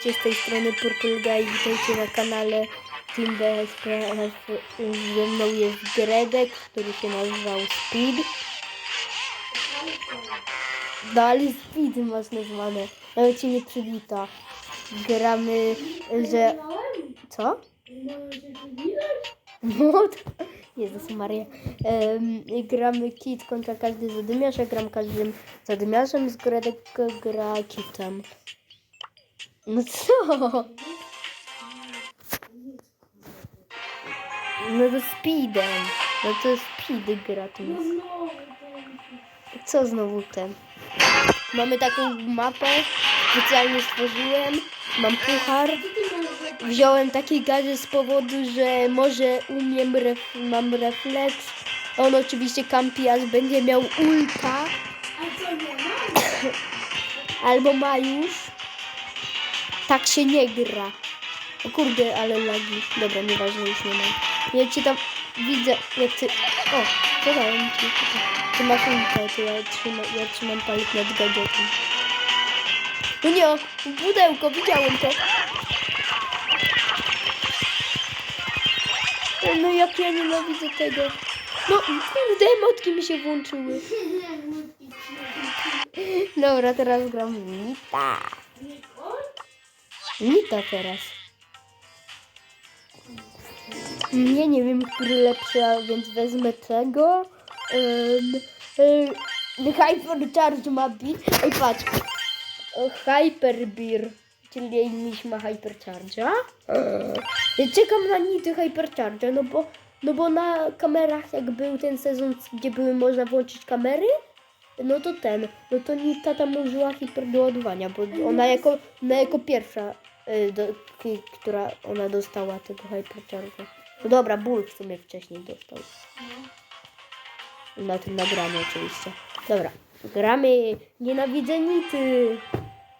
Z tej strony Purple Guy, witajcie na kanale Team BSP. Ze mną jest Gredek, który się nazywał Speed. No ale Speed masz nazwane, nawet cię nie przywita. Gramy, że... Co? No, Jezus Maria. Em, gramy kit kontra każdy zadymiarz, ja gram każdym zadymiarzem, z Gredek gra kitem. No co? No to speedem. No to speed gra tu. Co znowu ten? Mamy taką mapę, specjalnie stworzyłem. Mam puchar. Wziąłem taki gadżet z powodu, że może umiem, ref, mam refleks. On oczywiście kampi, aż będzie miał ulta. Albo ma już. Tak się nie gra. O kurde, ale lagi. Dobra, nieważne, już nie mam. Ja cię tam widzę, jak ty... O, zadałem ci. Ty masz ulta, to ja trzymam, ja trzymam palec nad gadżetem. No nie, o, pudełko, widziałem to. No jak ja nienawidzę tego. No, kurde, emotki mi się włączyły. Dobra, teraz gram Nita. Nita teraz. Nie, nie wiem, który lepszy, a więc wezmę tego. Um, um, Hypercharge ma bit. Ej, patrz. O, Hyperbeer. Czyli miś ma Hypercharge'a. Ja czekam na nity Hypercharge'a, no bo, no bo na kamerach jak był ten sezon, gdzie były można włączyć kamery, no to ten, no to Nita tam użyła hiperdoładowania, bo ona jako, ona jako pierwsza, y, do, która ona dostała tego hypercharge'a. No dobra, ból w sumie wcześniej dostał. Na tym nagraniu oczywiście. Dobra, gramy, nienawidzę Nity,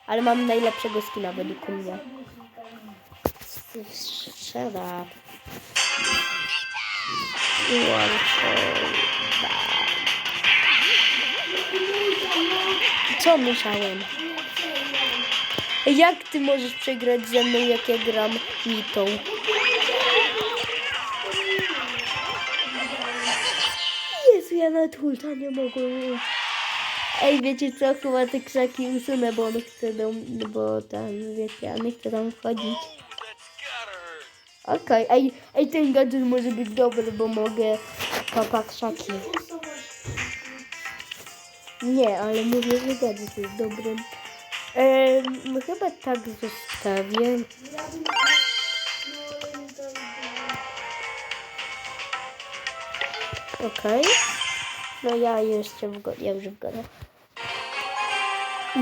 ale mam najlepszego skina według mnie. Shut up. Co musiałem? Jak ty możesz przegrać ze mną, jak ja gram mitą? Jezu, ja nawet ulta nie mogłem. Ej, wiecie co? Chyba te krzaki usunę, bo on chce do bo tam, wiecie, ja nie chcę tam wchodzić. Okej, ej, ej, ten gadżet może być dobry, bo mogę papa krzaki. Nie, ale mówię, że gadżet jest dobry. Ehm, chyba tak zostawię. Okej. No ja jeszcze w go, ja już w godę.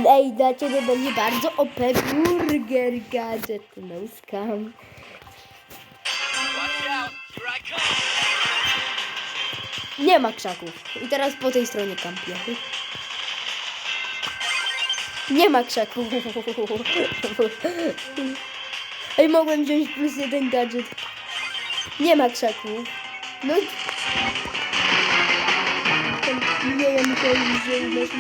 Ej, dla ciebie będzie bardzo OP burger gadżet. No scam. Nie ma krzaków. I teraz po tej stronie kampię. Nie ma krzaków. Ej, mogłem wziąć plus jeden gadżet. Nie ma krzaków. No. Nie, ja musiałem wziąć.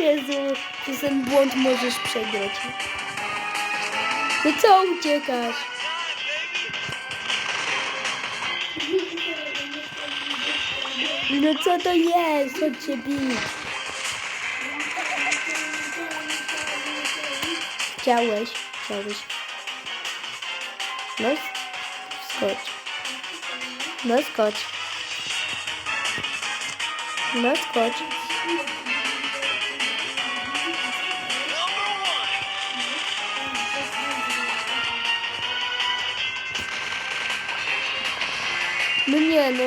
Jezu, przez ten błąd możesz przegrać. No co uciekasz? No co to jest? Chodź się bić. Chciałeś, chciałeś. No, skocz. No, skocz. No, skocz. No nie, no.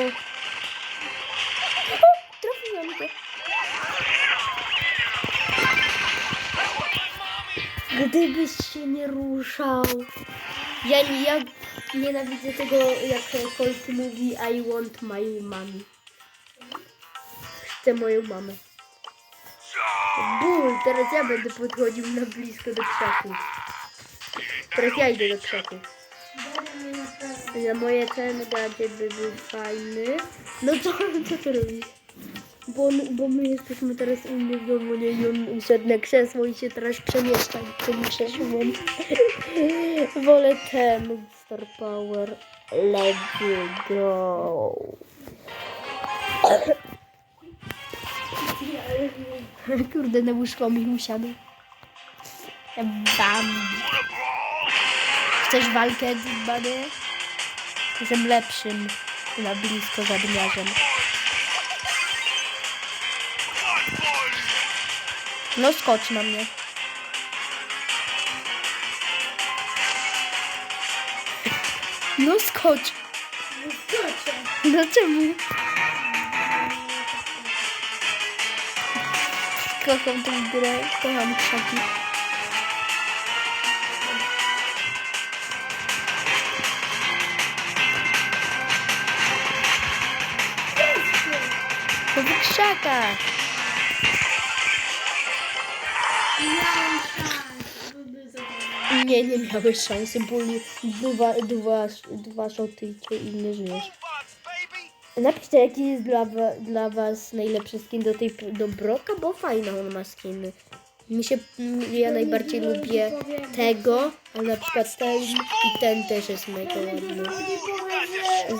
O, trafiłem go. Gdybyś się nie ruszał. Ja, ja nienawidzę tego, jak Colt mówi I want my mommy. Chcę moją mamę. Ból, teraz ja będę podchodził na blisko do krzaków. Teraz ja idę do krzaków. Za moje ten gadżet by był fajny. No co, co ty robisz? Bo, bo my jesteśmy teraz u mnie w domu, nie? I on usiadł na krzesło i się teraz przemieszcza tym krzesłem. Wolę ten Star Power. Let's go. Kurde, na łóżko mi usiadł. Bam. Chcesz walkę, Bany? Jestem lepszym na blisko zadmiarzem. No skocz na mnie. No skocz. No czemu? Kocham tę grę, kocham krzaki. To w krzakach. Nie, nie miałeś szansy, bo nie- dwa, dwa, dwa szoty i cię i nie żyjesz. Napiszcie, jaki jest dla, dla was najlepszy skin do tej do Broka, bo fajna on ma skiny. Mi się, ja najbardziej lubię tego, a na przykład ten i ten też jest mega ładny.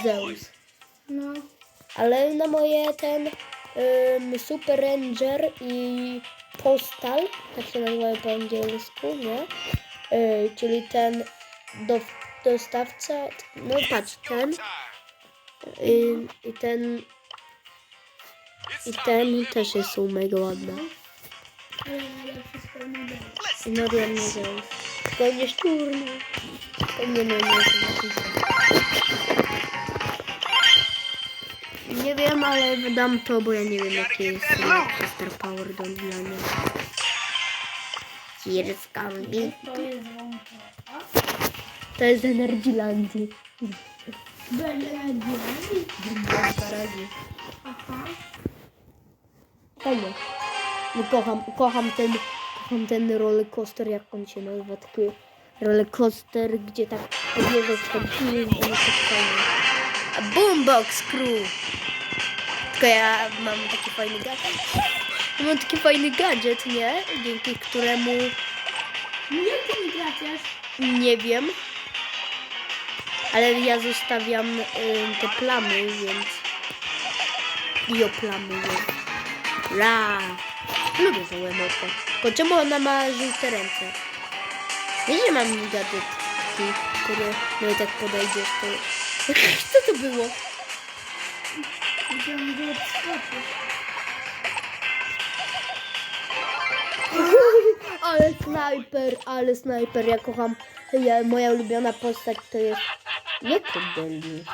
Zeus. No. Ale na moje ten ym, Super Ranger i Postal, tak się nazywają po angielsku, nie? Y, czyli ten do, dostawca, no patrz, ten y, i ten i ten też jest są mega. Let's No dla mnie Zeus. Tylko nie szturny. To nie nie nie nie Nie wiem, ale wydam to, bo ja nie wiem jaki jest Star Power do dla mnie. Here's Gambit. To jest Energylandii. Nadzieję. Aha. Fajnie. No kocham, kocham ten, kocham ten roller coaster, jak on się nazywa, taki roller coaster, gdzie tak podjeżdżasz ten film, jest tak fajnie. A Boombox Crew! Tylko ja mam taki fajny gadżet. Mam taki fajny gadżet, nie? Dzięki któremu, Jak ty mi graciasz? nie wiem, ale ja zostawiam y, te plamy, więc... I o plamy, więc... Ra! Lubię tą emotkę. Tylko czemu ona ma żółte ręce? Ja nie mam gadżet, który no i tak podejdziesz, to... Co to było? Ale snajper, ale snajper, ja kocham, ja, moja ulubiona postać to jest nie Cordelius,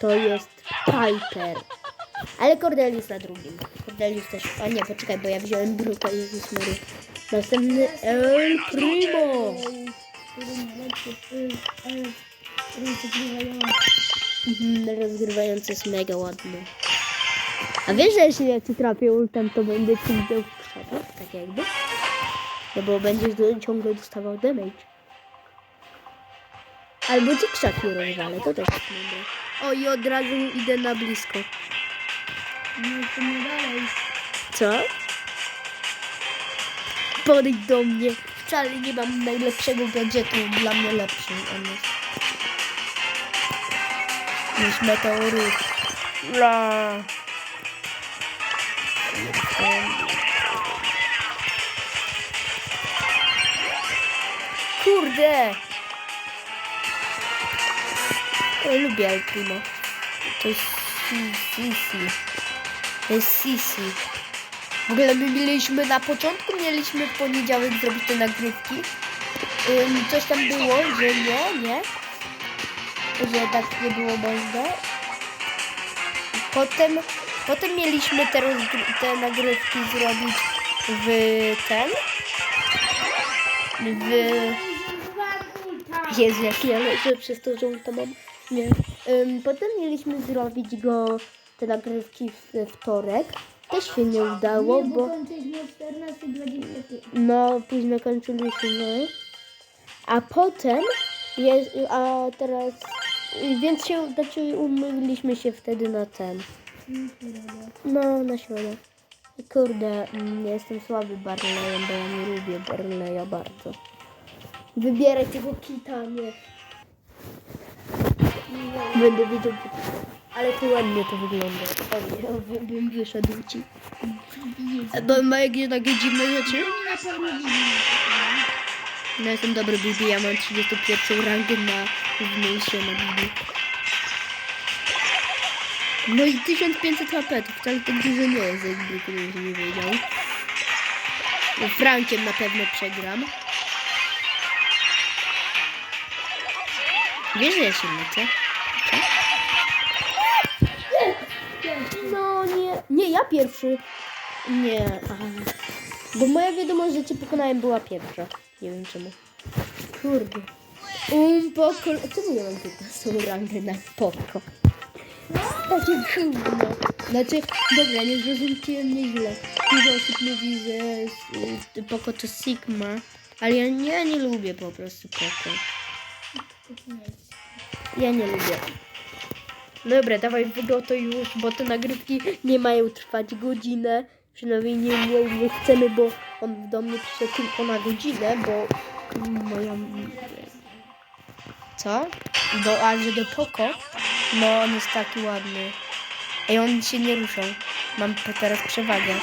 to jest Piper, ale Cordelius na drugim, Cordelius też, a nie, poczekaj, bo ja wziąłem Bruta, Jezus Mary, następny El Primo, rozgrywający jest mega ładny. A wiesz, że jeśli ja ci trafię ultem, to będę ci widział w krzakach, tak jakby? No bo będziesz do, ciągle dostawał damage. Albo ci krzaki rozwalę, to też jest dobre. O i od razu idę na blisko. No to nie dalej. Co? Podejdź do mnie. Wcale nie mam najlepszego gadżetu, dla mnie lepszy on jest. Niż meteoryt. La. Kurde! Ja lubię El Primo. To jest Si- Sisi. To jest Sisi. W ogóle my mieliśmy na początku, mieliśmy w poniedziałek zrobić te nagrywki. Ym, coś tam było, że nie, nie. Że tak nie było można. Potem, potem mieliśmy te, te nagrywki zrobić w ten. W... Jezu, jak ja leżę przez to, że ulta mam. Nie. Potem mieliśmy zrobić go, te nagrywki w wtorek. Też się nie udało, bo... bo kończyliśmy o 14.25. No, późno kończyliśmy. A potem jest, a teraz, więc się, znaczy umówiliśmy się wtedy na ten, No, na środę. Kurde, mm, jestem słaby Barleyem, bo ja nie lubię Barleya bardzo. Wybieraj tego kita, nie. Będę to Ale to ładnie to wygląda. O nie, bym wyszedł ci. Bo ma jakieś takie dziwne rzeczy? No jestem dobry BB, ja mam 31 rangę na mniejsze na BB. No i 1500 HP, to wcale tak dużo nie jest, jakby ktoś nie wiedział. No, Frankiem na pewno przegram. Wiesz, że ja się lecę? No nie, nie, ja pierwszy. Nie, aha. Bo moja wiadomość, że cię pokonałem była pierwsza. Nie wiem czemu. Kurde. Um, poko... Czemu ja mam 15 rangę na poko? Takie gówno. Znaczy, dobra, nie zrozumcie mnie źle. Dużo osób mówi, że y, poko to Sigma. Ale ja nie, nie lubię po prostu poko. Ja nie lubię. Dobra, dawaj wygotuj już, bo te nagrywki nie mają trwać godzinę. Przynajmniej nie, nie, nie chcemy, bo on do mnie pisze tylko na godzinę, bo moja... Co? Do, a że do Poko? No, on jest taki ładny. Ej, on się nie ruszał. Mam teraz przewagę.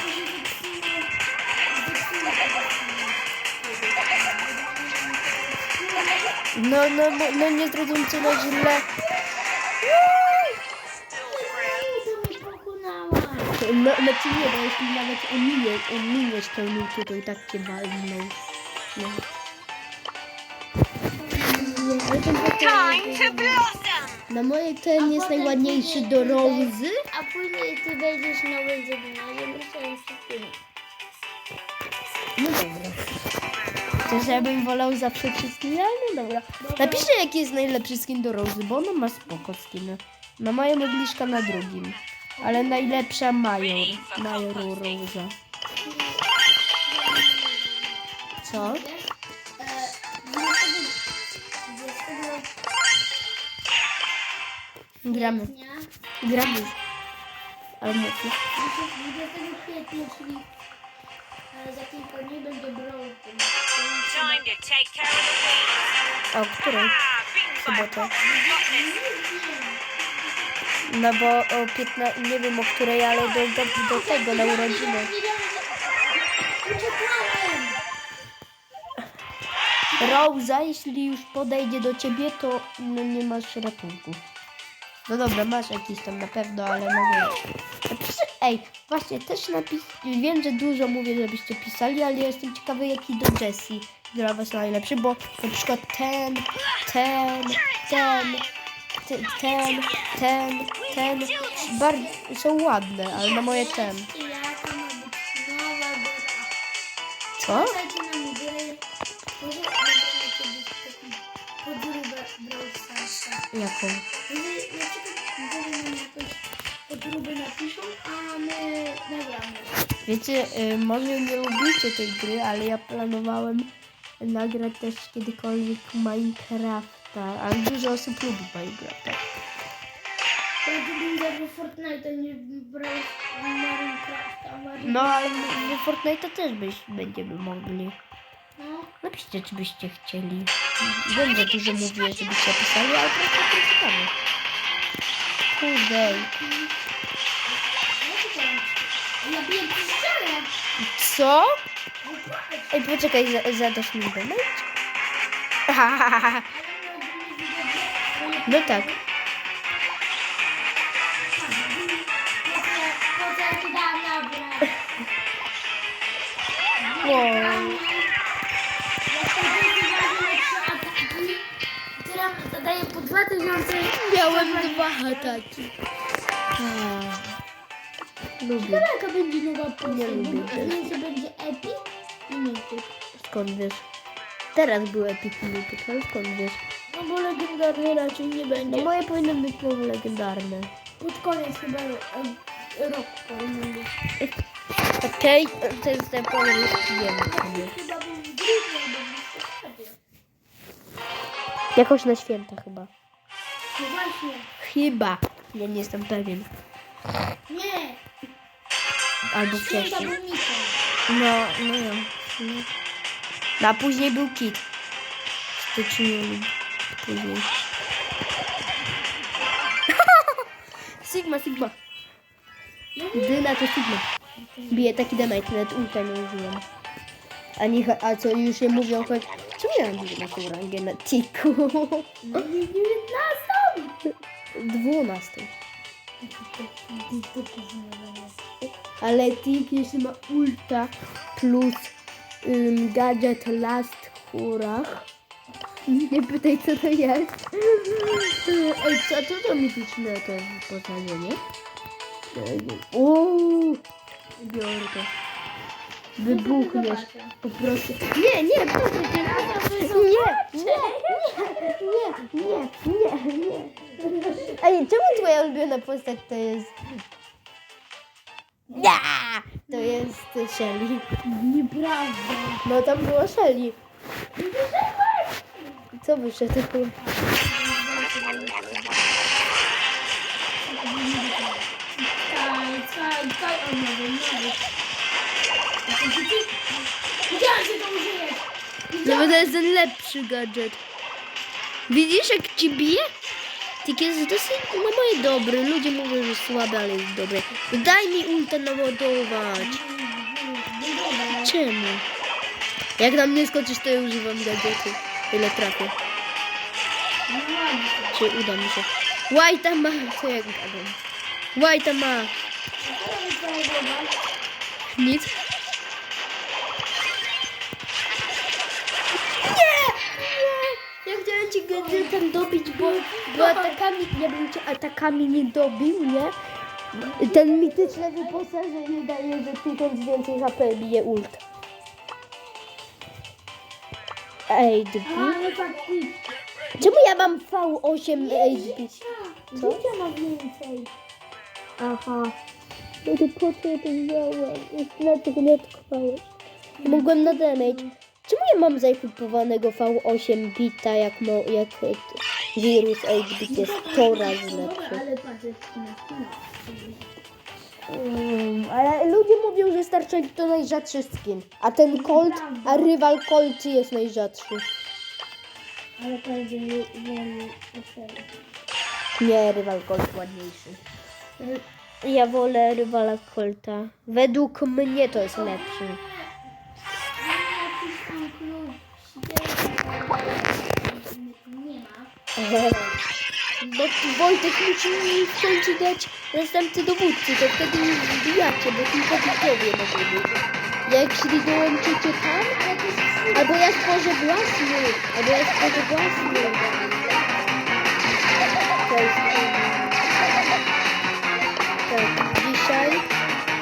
No, no, no, no nie zrozumcie na źle. No, znaczy nie, bo jeśli nawet ominiesz, ominiesz tę minutę, to i tak cię walną. No. Ale ten Time to blossom! Na mojej ten jest najładniejszy do Rozy. A później ty będziesz na wędzowinie, musiałem się No dobra. Też ja bym wolał zawsze wszystkim, ale no dobra. Napiszcie jaki jest najlepszy skin do Rozy, bo ona ma spoko skiny. Na moją modliszka na drugim. Ale najlepsza Major. Major Roza. Co? Gramy. Gramy. Ale mocno. 20 kwietnia, czyli za kilka dni będzie weeds. O? Ah, beaten by No bo o 15, nie wiem o której, ale do, do, do tego na urodziny. Rosa, jeśli już podejdzie do ciebie, to no, nie masz ratunku. No dobra, masz jakiś tam na pewno, ale. Napiszę, ej, właśnie też napis, wiem, że dużo mówię, żebyście pisali, ale jestem ciekawy, jaki do Jessie dla was najlepszy, bo na przykład ten, ten, ten, ten, ten, ten, ten, bardzo są ładne, ale na moje ten. Co? Jaką? Wiecie, y, może nie lubicie tej gry, ale ja planowałem nagrać też kiedykolwiek Minecrafta, ale dużo osób lubi Minecrafta. Bardziej bym w Fortnite niż brał Minecrafta. No, ale w Fortnite'a też byś, będziemy mogli. No. Napiszcie, czy byście chcieli. Wiem, że dużo mówię, żebyście pisali, ale po prostu to ciekawe. Kurde. Ja biję ścianę. Co? Ej, poczekaj, za- zadasz mi donate? No tak. Wow. Teraz zadaję po 2000. Miałem dwa ataki. Lubię. Jaka będzie nowa postać? Nie lubię że będzie epic i mythic. Skąd wiesz? Teraz był epic mythic, ale skąd wiesz? No bo legendarny raczej nie No będzie. moje powinny być znowu legendarne. Pod koniec chyba e, roku powinien być. Okej, to jest ten wiem sobie. Chyba był w grudniu albo w listopadzie. Jakoś na święta chyba. No właśnie. Chyba. Ja nie jestem pewien. Nie, Albo święta wcześniej. był. No, no ja. No. No, a później był kit. W styczniu lub później. Sigma, Sigma. Dyna to Sigma. Bije taki damage, nawet ulta nie użyłem. A, nie, a co już nie mówią, choć... Czemu ja mam na tą rangę na tiku? No i 19! Dwunastą. To później będzie. Ale tik jeśli ma ulta plus ym, gadżet last hurach. Nie pytaj co to jest. Ej, co to za mityczne to wyposażenie? Uuu, biorę to. Wybuchniesz. Po prostu. Nie, nie, proszę cię. Nie, nie, nie, nie, nie, nie. Ej, czemu twoja ulubiona postać to jest... Ja! To jest Shelly. Nieprawda. No tam była Shelly. Co wyszedł? To. No bo to jest lepszy gadżet. Widzisz jak ci bije? Tik jest dosyć na moje dobry. Ludzie mówią, że słaby, ale jest dobry. Daj mi ulta naładować. Czemu? Jak na mnie skoczysz, to ja używam gadżetu. Ile trafię. Czy uda mi się? White'a ma. Co gadam? White'a ma. Nic. Nie! Ja chciałem cię gadżetem dobić, bo, bo atakami, ja bym cię atakami nie dobił, nie? Ten mityczne wyposażenie daje, że tysiąc więcej HP bije ult. Ej, dbi. Ale tak. Czemu ja mam V8 HP? Co? Życia ma więcej. Aha. No to po co ja to wziąłem? Jeszcze na tego nie odkopałeś. Mogłem na damage. Czemu ja mam zaekipowanego V8 bita, jak, mo, jak e, wirus 8-bit jest 100 razy lepszy? Ale patrz, jak. Mm, ale ludzie mówią, że Starczek to najrzadszy skin. A ten Colt, a rywal Colt jest najrzadszy. Ale pewnie nie nie Nie, rywal Colt ładniejszy. Ja wolę rywala Colta. Według mnie to jest lepszy. Nie ma. Bo Wojtek musi mi w końcu dać następcy dowódcy, to wtedy już wbijacie, bo tylko widzowie mogą być. Jak jeśli dołączycie tam, albo ja stworzę własny, albo ja stworzę własny. To jest... Tak, dzisiaj...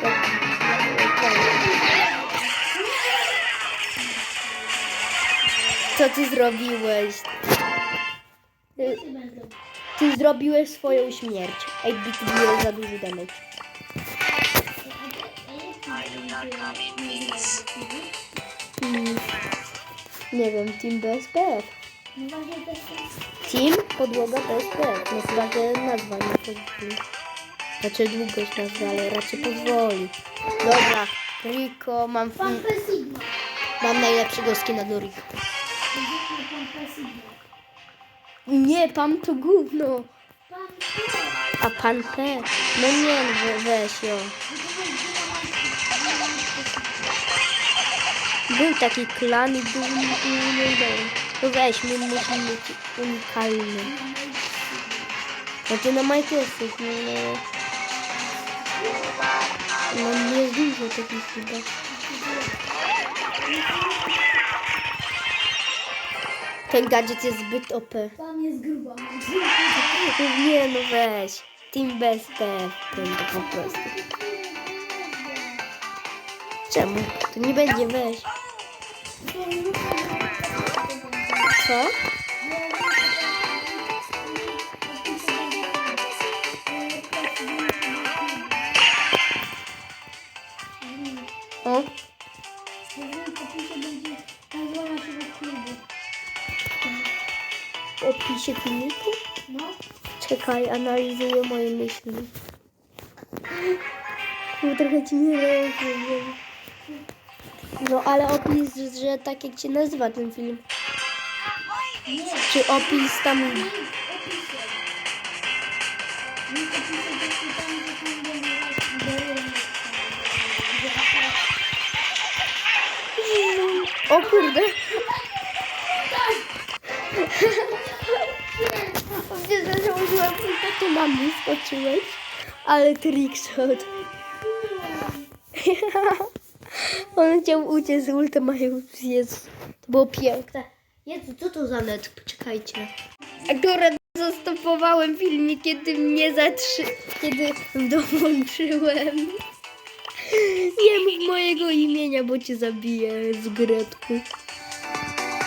Tak, tak. Co ty zrobiłeś? Ty- zrobiłeś swoją śmierć. Ej, bit bije za duży damage. Hmm. Nie wiem, Team BSPF. Team podłoga BSPF. No chyba, że nazwa nie pozwoli. Znaczy długość nazwy, ale raczej pozwoli. Dobra, Rico, mam, mam najlepszego skina do Rico. Nie, pan to gówno. A pan P? No nie, no we- weź ją. Był taki klan i był unikalny. No weź, my musimy być unikalny. Znaczy na Microsoft, no, no. No nie jest dużo takich chyba. Ten gadżet jest zbyt OP. Tam jest gruba. Nie no weź. Team BSP. Ten po prostu. Czemu? To nie będzie weź. Co? W opisie filmiku? No, Czekaj, analizuję moje myśli. Bo trochę ci nie rozumiem. No ale opis, że tak jak się nazywa ten film. Nie, Czy opis tam... w opisie tu na mnie skoczyłeś. Ale trickshot. On chciał uciec z ultem, a jest. To było piękne. Jezu, co to za net? Poczekajcie. Akurat zastopowałem filmik, kiedy mnie zatrzy... Kiedy dołączyłem. Nie mów mojego imienia, bo cię zabiję z Gretku.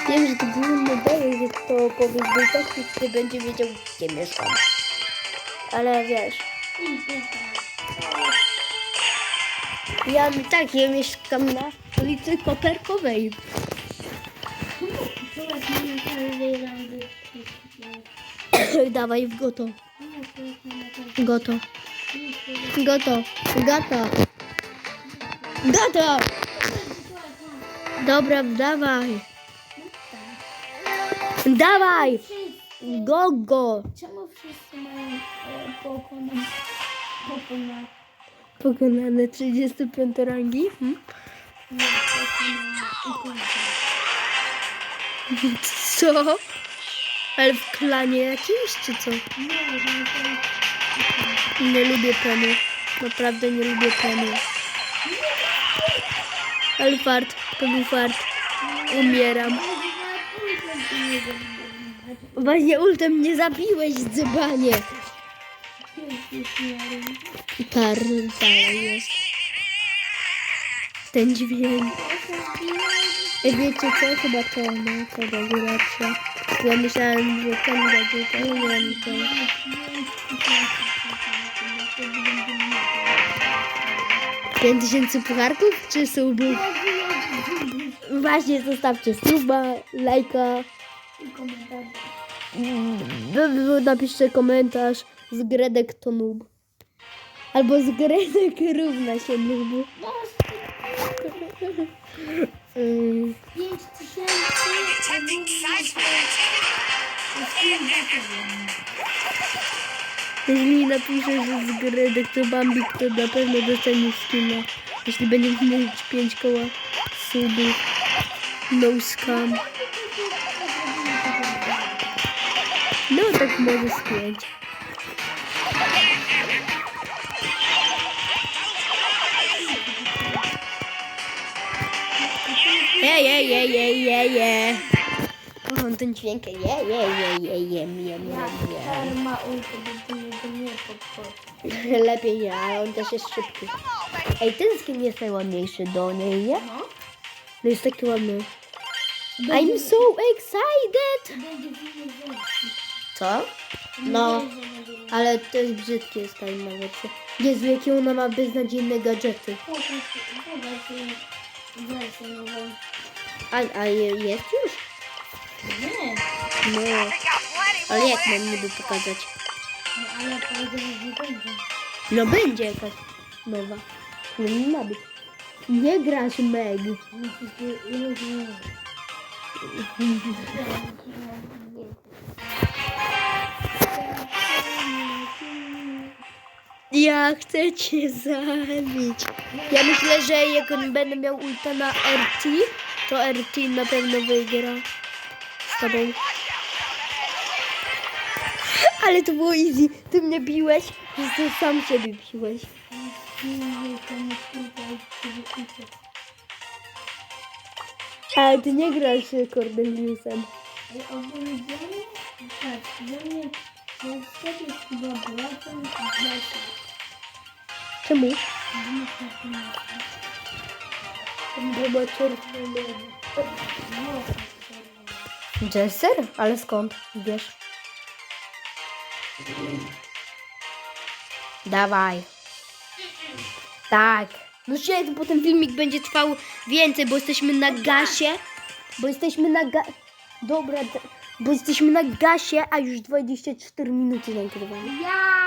Wiem, że to było modele, że to powiedz, bo tak nikt nie będzie wiedział, gdzie mieszkam. Ale wiesz, ja tak, ja mieszkam na ulicy Koperkowej. Dawaj w goto. Goto. Goto. Goto. Goto! Dobra, dawaj. Dawaj! Go, go! Pokonać. Pokonane 35 rangi. Hmm? Nie. Co? Ale w klanie jakimś, czy co? Nie, że Nie lubię peny. Naprawdę nie lubię peny. Ale fart, to był fart. Umieram. Właśnie ultem mnie zabiłeś, dzybanie. Par dalej jest. Ten dźwięk. Ej, Wiecie co? Chyba to, no, to będzie lepsze. Ja myślałem, że ten będzie, to nie wiem, to... Pięć tysięcy pucharków czy subów? Właśnie, zostawcie suba, lajka, komentarz. mm, napiszcie komentarz z Gredek to noob. Albo z Gredek równa się noob. Mm, 5 tysięcy. Detecting seismic activity. Jeśli napiszę, że z Gredek to Bambik, to na pewno dostanie skina. Jeśli będziesz mieć 5 koła subów. No scam. No tak może z Je, je, je, je, je, je. Kocham ten dźwięk. Je, je, je, je, je, je, je, je. Lepiej nie, ale on też jest szybki. Ej, ten skin jest najładniejszy do niej, nie? No. No jest taki ładny. I'm so excited! Co? No, ale to jest brzydkie jest ta inna wersja. Jezu, jakie ona ma beznadziejne gadżety. A, a je- jest już? Nie, No, ale jak mam niby pokazać? no, ale powiedziałem, że będzie. No będzie jakaś nowa. No nie ma być. Nie grasz Meg. Ja chcę cię zabić. Ja myślę, że jak on będę miał ulta na RT, to RT na pewno wygra z tobą. Ale to było easy. Ty mnie biłeś, że ty sam siebie biłeś. Ale ty nie grasz Cordeliusem. Ale ogólnie tak, dla Jest chyba bratem Jessa. Czemu? Ma czerwony. Jesser? Ale skąd? Wiesz? Dawaj. Tak. No się, bo ten filmik będzie trwał więcej, bo jesteśmy na gasie. Bo jesteśmy na ga... Dobra, bo jesteśmy na gasie, a już 24 minuty nagrywamy. Ja!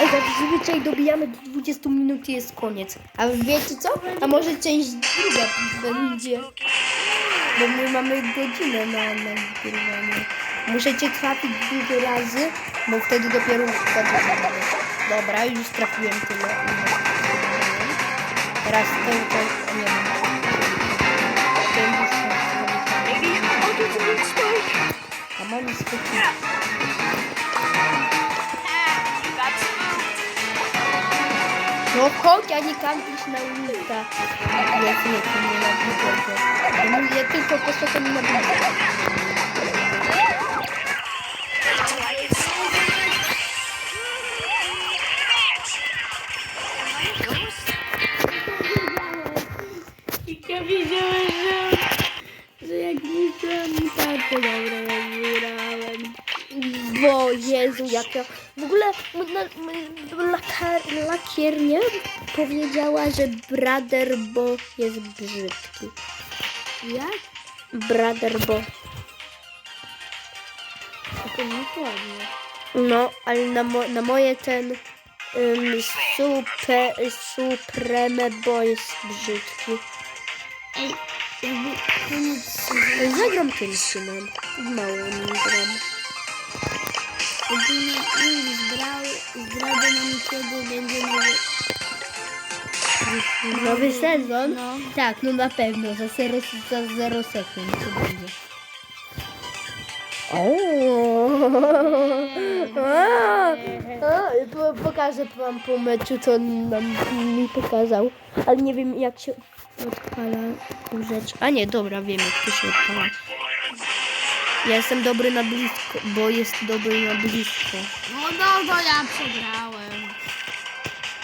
Ej, zazwyczaj dobijamy do 20 minut i jest koniec. A wiecie co? A może część druga będzie. Bo my mamy godzinę na nagrywanie. Muszę cię trafić dużo razy, bo wtedy dopiero zaczynamy. Dobra, już trafiłem tyle. Teraz ten, ten, nie wiem. A mam spokój. Got spooked. No chodź, a nie kampisz na ulicach. Nie, nie, nie, nie na widzę. Ja mówię tylko po co to nie na widzę. Ja że Brother Bo jest brzydki. Jak? Brother Bo. To dokładnie. No, ale na, mo, na moje ten um, super, Supreme Bo jest brzydki. Ej, jakby koniec Zagram tym synem. Mało nie gram. Jakby nie zbrał, zdradzę nam kiedy będzie nowy... Nowy sezon? No. Tak, no na pewno. Za 0 za zero sekund to będzie. Po, pokażę wam po meczu, co nam mi pokazał. Ale nie wiem jak się odpala rzecz. A nie, dobra, wiem jak to się odpala. Ja jestem dobry na blisko, bo jest dobry na blisko. No, no, to ja przegrałem.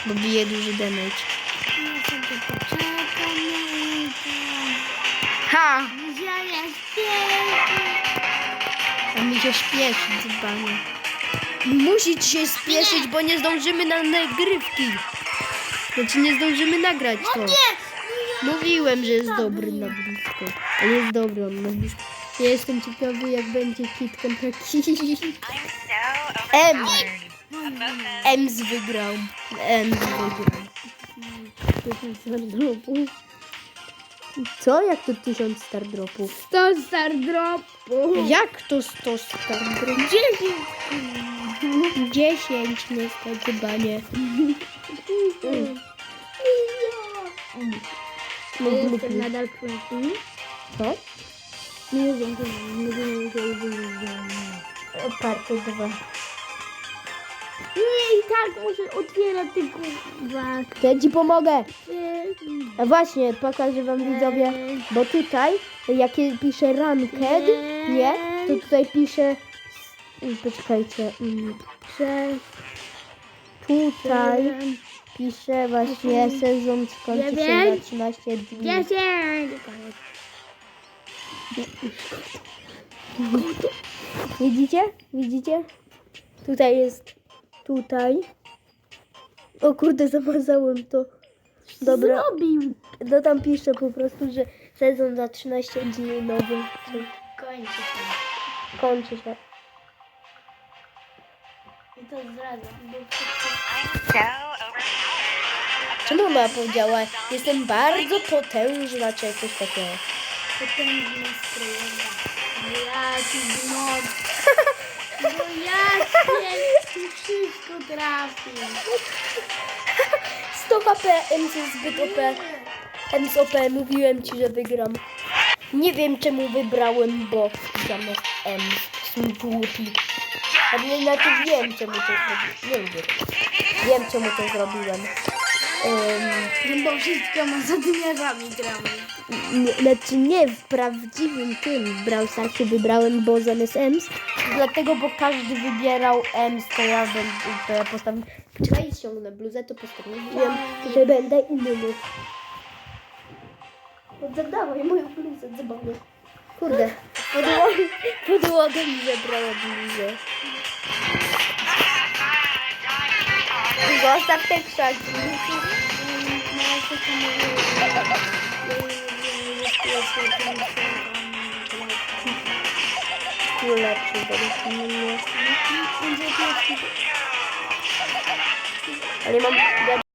Bo bije duży damage. Ha! A mi się śpieszy, dzbanie. Musi ci się spieszyć, bo nie zdążymy na nagrywki. Znaczy nie zdążymy nagrać to. Mówiłem, że jest dobry na blisko. Ale jest dobry on na blisko. Ja jestem ciekawy jak będzie hit kontra kit. I'm so Em. overpowered. About that. Ems wygrał. Ems wygrał. Co? Jak to tysiąc star dropów? 100 star dropu. Jak to 100 star dropów? 10. 10 niestety, banie. Jestem nadal. Co? Nie wiem, nie wiem, nie wiem. Oparte dwa. Nie, i tak muszę otwierać tylko dwa. To ja ci pomogę. A właśnie, pokażę wam widzowie, bo tutaj, jak pisze ranked, nie, to tutaj pisze, poczekajcie, mm, tutaj pisze właśnie sezon skończy się Dziewięć. 13 dni. Dziesięć. Widzicie? Widzicie? Tutaj jest, tutaj. O kurde, zamazałem to. Dobra, Zrobił. no tam pisze po prostu, że sezon za 13 dni nowy. Kończy się. Kończy się. I to overpowered. Czemu mama powiedziała, jestem bardzo potężna, czy coś takiego? Potężna strona. Jaki gnot. No jak się wszystko trafi. 100 HP, MC zbyt OP. MC OP, mówiłem ci, że wygram. Nie wiem czemu wybrałem, bo zamiast M są głupi. A nie, znaczy wiem czemu to zrobiłem. Nie wiem. Wiem czemu to zrobiłem. Um, bo wszystko ma za dniarzami gramy. Znaczy nie w prawdziwym tym w Brawl Starsie wybrałem, bo zamiast Ems. Dlatego, bo każdy wybierał Ems, to ja będę to ja postawię. Czekaj, ściągnę bluzę, to postanowiłem, że będę inny. Oddawaj moją bluzę, dzbanie. Kurde, podłoga, podłoga mi zabrała bluzę. Zostaw te krzaki. Yes, I think so. Cool actually, but it's really awesome. I remember.